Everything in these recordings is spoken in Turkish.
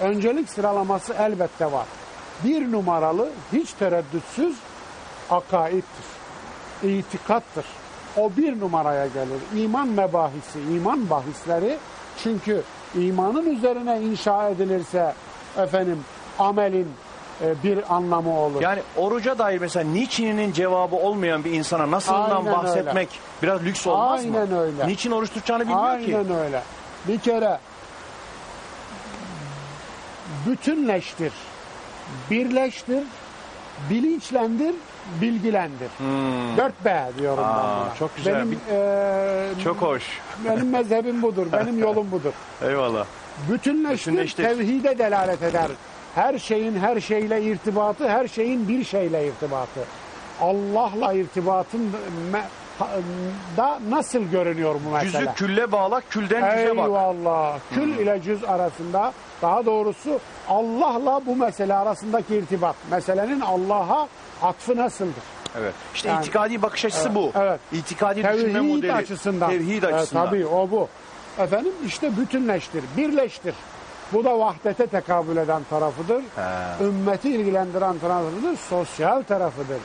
öncelik sıralaması elbette var. Bir numaralı hiç tereddütsüz akaittir, itikattır. O bir numaraya gelir. İman mebahisi, iman bahisleri çünkü imanın üzerine inşa edilirse efendim amelin e, bir anlamı olur. Yani oruca dair mesela niçininin cevabı olmayan bir insana nasılından Aynen bahsetmek biraz lüks olmaz mı? Aynen öyle. Niçin oruç tutacağını bilmiyor ki. Aynen öyle. Bir kere bütünleştir, birleştir, bilinçlendir, bilgilendir. 4B diyorum ben Hmm. Aa, buna. çok güzel. Benim, eee, Çok hoş. benim mezhebim budur, benim yolum budur. Eyvallah. Bütünleştir, Bütünleştir. tevhide delalet eder. Her şeyin her şeyle irtibatı, her şeyin bir şeyle irtibatı. Allah'la irtibatın da nasıl görünüyor bu mesele? Cüzü külle bağla, külden cüze bak. Hmm. Eyvallah. Kül ile cüz arasında daha doğrusu Allah'la bu mesele arasındaki irtibat. Meselenin Allah'a atfı nasıldır? Evet. İşte Yani- itikadi bakış açısı bu. evet. İtikadi düşünme Tevhid modeli. açısından. Tevhid Evet, açısından. tabii o bu. Efendim işte bütünleştir, birleştir. Bu da vahdete tekabül eden tarafıdır. He. Ümmeti ilgilendiren tarafıdır. Sosyal tarafıdır.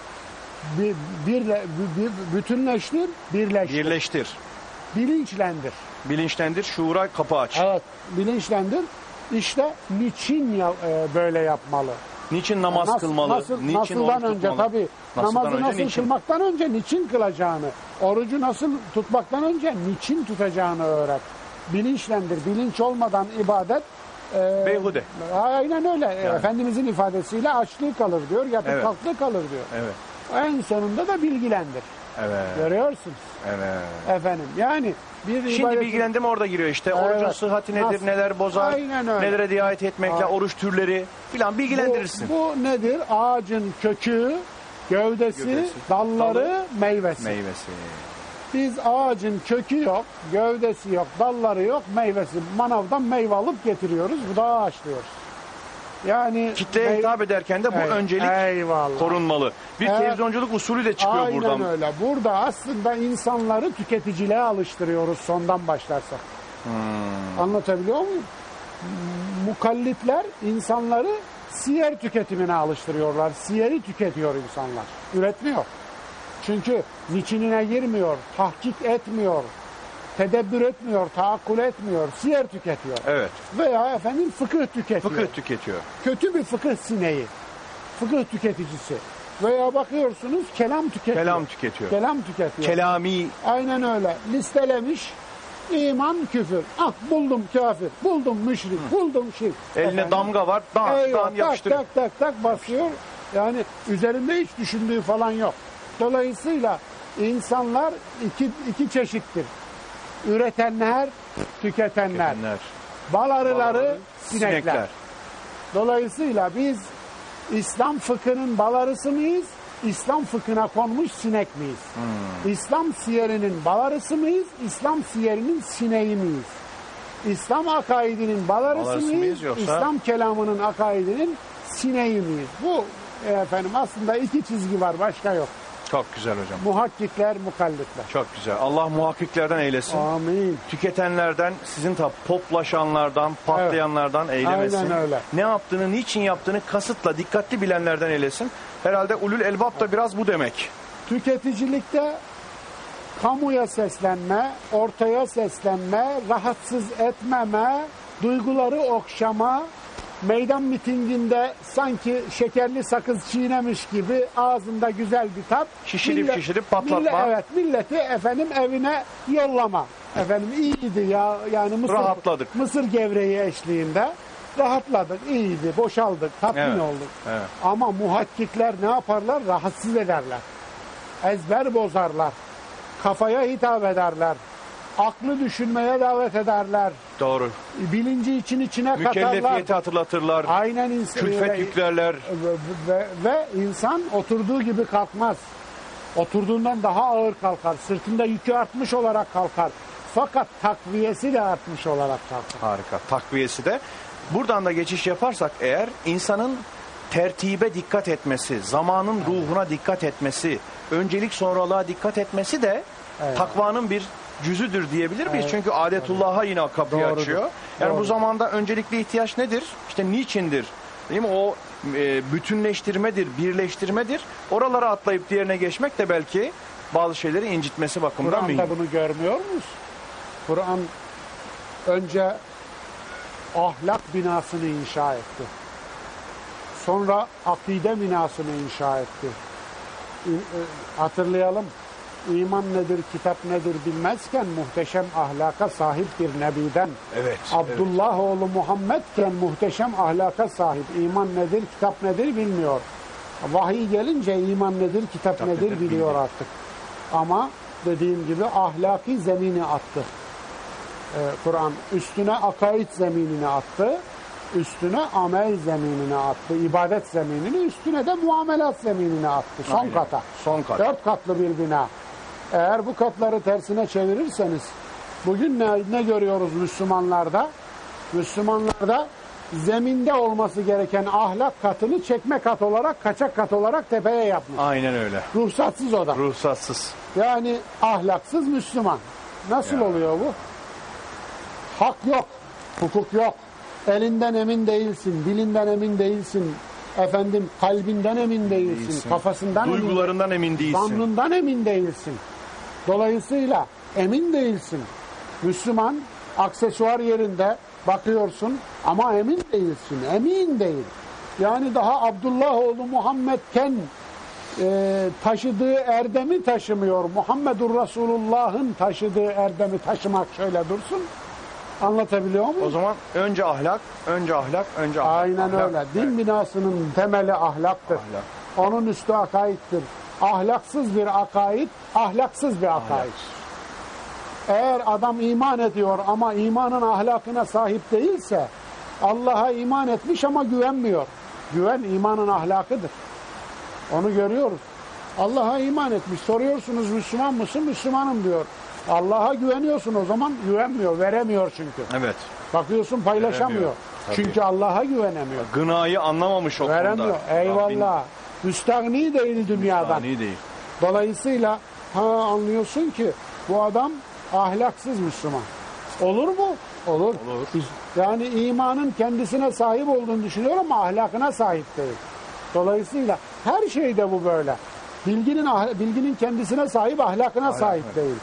Bir, birle, bir- bütünleştir, birleştir. Birleştir. Bilinçlendir. Bilinçlendir, şuura kapı aç. Evet, bilinçlendir. İşte niçin ya, e, böyle yapmalı? Niçin namaz Nasıl- kılmalı? Nasıl, niçin nasıldan oruç önce tutmalı? tabii. Nasıldan namazı önce, nasıl niçin? kılmaktan önce niçin kılacağını, orucu nasıl tutmaktan önce niçin tutacağını öğret. Bilinçlendir. Bilinç olmadan ibadet e, Beyhude. Aynen öyle. Efendimizin ifadesiyle açlığı kalır diyor, yatıp Evet. kalktığı kalır diyor. Evet. En sonunda da bilgilendir. Evet. Görüyorsunuz Evet. efendim. Yani bir Şimdi ibadet- bilgilendirme orada giriyor işte. Orucun Evet. sıhhati nedir, Nasıl? neler bozar, Aynen öyle. nelere riayet etmekle, Aynen. oruç türleri filan bilgilendirirsin. Bu, bu nedir? Ağacın kökü, gövdesi, Gövdesi, dalları, dalı, meyvesi. Meyvesi. Biz ağacın kökü yok, gövdesi yok, dalları yok, meyvesi. Manavdan meyve alıp getiriyoruz. Bu da ağaçlıyoruz. Yani Kitleye mey- hitap ederken de bu Ey- öncelik eyvallah. korunmalı. Bir Evet. televizyonculuk usulü de çıkıyor Aynen buradan. öyle. Burada aslında insanları tüketiciliğe alıştırıyoruz sondan başlarsak. Hmm. Anlatabiliyor muyum? Mukallitler insanları siyer tüketimine alıştırıyorlar. Siyeri tüketiyor insanlar. Üretmiyor. Çünkü niçinine girmiyor, tahkik etmiyor, tedebbür etmiyor, taakkul etmiyor, siyer tüketiyor. Evet. Veya efendim fıkıh tüketiyor. Fıkıh tüketiyor. Kötü bir fıkıh sineği, fıkıh tüketicisi. Veya bakıyorsunuz kelam tüketiyor. Kelam tüketiyor. Kelam tüketiyor. Kelami Aynen öyle. Listelemiş. İman küfür. Ah buldum kafir, buldum müşrik, buldum şirk. eline Efendim, damga var. Dan, eyvah, dan tak tak tak tak basıyor. Yani üzerinde hiç düşündüğü falan yok. Dolayısıyla insanlar iki, iki çeşittir. Üretenler, tüketenler. Tüketenler. Bal arıları, sinekler. sinekler. Dolayısıyla biz İslam fıkhının bal arısı mıyız? İslam fıkhına konmuş sinek miyiz? Hmm. İslam siyerinin bal arısı mıyız? İslam siyerinin sineği miyiz? İslam akaidinin bal arısı, arısı mıyız? mıyız yoksa- İslam kelamının akaidinin sineği miyiz? Bu e, efendim aslında iki çizgi var başka yok. Çok güzel hocam. Muhakkikler, mukallitler. Çok güzel. Allah muhakkiklerden eylesin. Amin. Tüketenlerden, sizin tabi poplaşanlardan, patlayanlardan eylemesin. Aynen öyle. Ne yaptığını, niçin yaptığını kasıtla, dikkatli bilenlerden eylesin. Herhalde ulul elbab da biraz bu demek. Tüketicilikte kamuya seslenme, ortaya seslenme, rahatsız etmeme, duyguları okşama, meydan mitinginde sanki şekerli sakız çiğnemiş gibi ağzında güzel bir tat. Şişirip şişirip patlatma. evet, milleti efendim evine yollama. Efendim iyiydi ya yani mısır, Rahatladık. mısır gevreği eşliğinde rahatladık, iyiydi, boşaldık, tatmin Evet, olduk. evet. Ama muhakkikler ne yaparlar? Rahatsız ederler. Ezber bozarlar. Kafaya hitap ederler. Aklı düşünmeye davet ederler. Doğru. Bilinci için içine katarlar. Mükellefiyeti hatırlatırlar. Aynen insan. Külfet ve, yüklerler. ve, ve, ve insan oturduğu gibi kalkmaz. Oturduğundan daha ağır kalkar. Sırtında yükü artmış olarak kalkar. Fakat takviyesi de artmış olarak kalkar. Harika. Takviyesi de. Buradan da geçiş yaparsak eğer insanın tertibe dikkat etmesi, zamanın ruhuna dikkat etmesi, öncelik sonralığa dikkat etmesi de Evet. takvanın bir cüzüdür diyebilir miyiz? Çünkü adetullah'a yine kapıyı Doğrudur. açıyor. Yani bu Doğru. zamanda öncelikli ihtiyaç nedir? İşte niçindir? Değil mi? O e, bütünleştirmedir, birleştirmedir. Oralara atlayıp diğerine geçmek de belki bazı şeyleri incitmesi bakımından. Kur'an'da bunu görmüyor muyuz? Kur'an önce ahlak binasını inşa etti. Sonra akide binasını inşa etti. E, Hatırlayalım. İman nedir, kitap nedir bilmezken muhteşem ahlaka sahip bir nebiden. Evet. Abdullah oğlu Muhammedken muhteşem ahlaka sahip. İman nedir, kitap nedir bilmiyor. Vahiy gelince iman nedir, kitap, nedir, nedir biliyor bilmiyor. artık. Ama dediğim gibi ahlaki zemini attı. Ee, Kur'an üstüne akaid zeminini attı. Üstüne amel zeminini attı. ibadet zeminini üstüne de muamelat zeminini attı. Son Aynen. kata. Son kat. Dört katlı bir bina. Eğer bu katları tersine çevirirseniz bugün ne, ne görüyoruz Müslümanlarda? Müslümanlarda zeminde olması gereken ahlak katını çekme kat olarak, kaçak kat olarak tepeye yapmış. Aynen öyle. Ruhsatsız o da. Ruhsatsız. Yani ahlaksız Müslüman. Nasıl Ya. oluyor bu? Hak yok, hukuk yok. Elinden emin değilsin, dilinden emin değilsin. Efendim kalbinden emin değilsin, Değilsin. kafasından emin Duygularından emin değilsin. Zannından emin değilsin. Dolayısıyla emin değilsin. Müslüman aksesuar yerinde bakıyorsun ama emin değilsin. Emin değil. Yani daha Abdullah oğlu Muhammedken e, taşıdığı erdemi taşımıyor. Muhammedur Resulullah'ın taşıdığı erdemi taşımak şöyle dursun. Anlatabiliyor muyum? O zaman önce ahlak, önce ahlak, önce ahlak. Aynen Ahlak, öyle. evet. Din binasının temeli ahlaktır. Ahlak. Onun üstü akaittir. Ahlaksız bir akaid, ahlaksız bir akaid. Eğer adam iman ediyor ama imanın ahlakına sahip değilse Allah'a iman etmiş ama güvenmiyor. Güven imanın ahlakıdır. Onu görüyoruz. Allah'a iman etmiş. Soruyorsunuz Müslüman mısın? Müslümanım diyor. Allah'a güveniyorsun o zaman güvenmiyor, veremiyor çünkü. Evet. Bakıyorsun paylaşamıyor. Veremiyor. Tabii. Çünkü Allah'a güvenemiyor. Gınayı anlamamış o konuda. Veremiyor. Eyvallah. Müstahni değil dünyadan. Rabbin değil. Dolayısıyla ha anlıyorsun ki bu adam ahlaksız Müslüman. Olur mu? Olur. Olur. Yani imanın kendisine sahip olduğunu düşünüyor ama ahlakına sahip değil. Dolayısıyla her şeyde bu böyle. Bilginin ahl- bilginin kendisine sahip ahlakına sahip değil.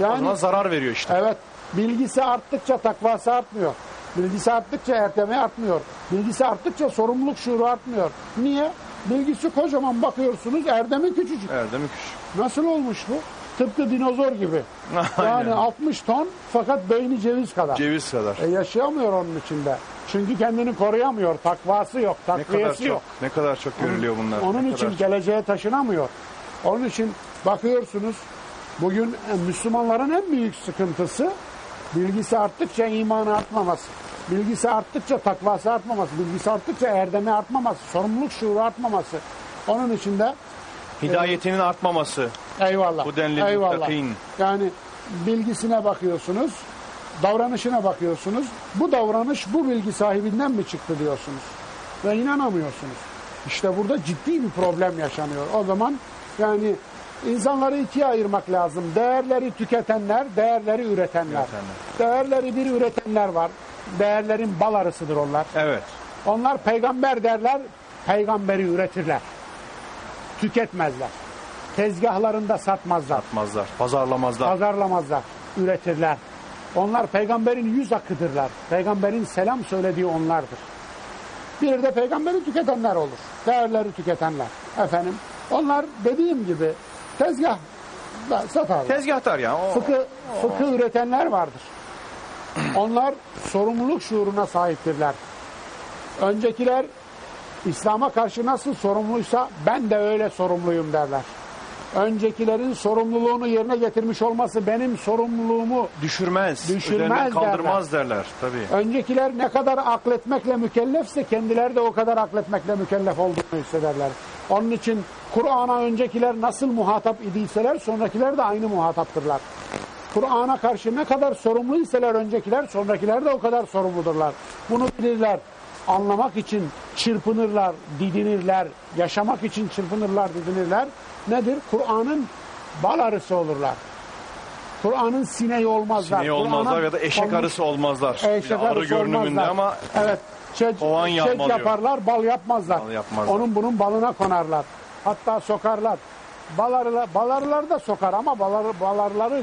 O Yani zaman zarar veriyor işte. Evet. Bilgisi arttıkça takvası artmıyor. Bilgisi arttıkça erdemi artmıyor. Bilgisi arttıkça sorumluluk şuuru artmıyor. Niye? Bilgisi kocaman bakıyorsunuz erdemi küçücük. Erdem'i küçük. Nasıl olmuş bu? Tıpkı dinozor gibi. Yani Aynen. 60 ton fakat beyni ceviz kadar. Ceviz kadar. E yaşayamıyor onun içinde. Çünkü kendini koruyamıyor. Takvası yok, ne kadar takviyesi çok, yok. ne kadar çok görülüyor bunlar. Onun ne için geleceğe taşınamıyor. Onun için bakıyorsunuz bugün e, Müslümanların en büyük sıkıntısı bilgisi arttıkça imanı artmaması. Bilgisi arttıkça takvası artmaması. Bilgisi arttıkça erdemi artmaması. Sorumluluk şuuru artmaması. Onun için de Hidayetinin artmaması. eyvallah. Bu denli eyvallah. muttakin. Yani bilgisine bakıyorsunuz, davranışına bakıyorsunuz. Bu davranış bu bilgi sahibinden mi çıktı diyorsunuz. Ve inanamıyorsunuz. İşte burada ciddi bir problem yaşanıyor. O zaman yani insanları ikiye ayırmak lazım. Değerleri tüketenler, değerleri üretenler. Üretenler. Değerleri bir üretenler var. Değerlerin bal arısıdır onlar. Evet. Onlar peygamber derler, peygamberi üretirler. Tüketmezler. Tezgahlarında satmazlar. Atmazlar. Pazarlamazlar. Pazarlamazlar, üretirler. Onlar peygamberin yüz akıdırlar. Peygamberin selam söylediği onlardır. Bir de peygamberi tüketenler olur. Değerleri tüketenler. Efendim, onlar dediğim gibi tezgah satarlar. Tezgahtar ya. O, Fıkı, fıkı üretenler vardır. Onlar sorumluluk şuuruna sahiptirler. Öncekiler İslam'a karşı nasıl sorumluysa ben de öyle sorumluyum derler. Öncekilerin sorumluluğunu yerine getirmiş olması benim sorumluluğumu düşürmez. Düşürmez kaldırmaz derler. Tabii. Öncekiler ne kadar akletmekle mükellefse kendileri de o kadar akletmekle mükellef olduğunu hissederler. Onun için Kur'an'a öncekiler nasıl muhatap idiyseler sonrakiler de aynı muhataptırlar. Kur'an'a karşı ne kadar sorumluyseler öncekiler sonrakiler de o kadar sorumludurlar. Bunu bilirler. Anlamak için çırpınırlar, didinirler. Yaşamak için çırpınırlar, didinirler. Nedir? Kur'an'ın bal arısı olurlar. Kur'an'ın sineği olmazlar. Sineği olmazlar ya da eşek konmuş- arısı olmazlar. Eşek arı görünümünde olmazlar. ama Evet. Çek, Kovan yapmalıyor. yaparlar, bal yapmazlar. Bal yapmazlar. Onun bunun balına konarlar. Hatta sokarlar. Balarla, balarlar da sokar ama balar, balarları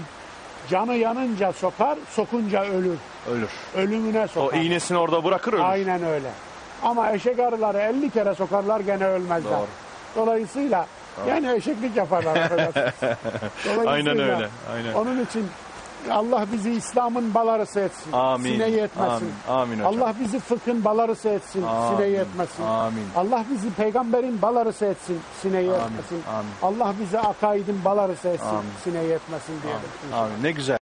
canı yanınca sokar, sokunca ölür. ölür. Ölümüne O sokar. iğnesini orada bırakır ölür. Aynen öyle. Ama eşek arıları 50 kere sokarlar gene ölmezler. Doğru. Dolayısıyla yani eşeklik yaparlar. Aynen öyle, aynen. Onun için Allah bizi İslam'ın balarısı etsin. Amin. Sineği etmesin. Amin. Amin hocam. Allah bizi fıkhın balarısı etsin. Amin. Sineği etmesin. Amin. Allah bizi peygamberin balarısı etsin. Sineği Amin. etmesin. Amin. Allah bizi akaidin balarısı etsin. Amin. Sineği etmesin diyelim. Amin. Ne güzel.